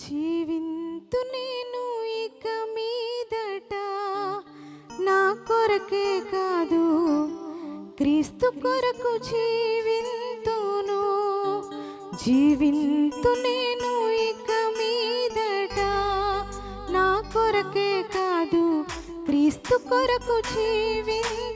జీవింతు నేను ఇక మీదట నా కొరకే కాదు. క్రీస్తు కొరకు జీవింతును జీవింతు నేను ఇక మీదట నా కొరకే కాదు. క్రీస్తు కొరకు జీవింతు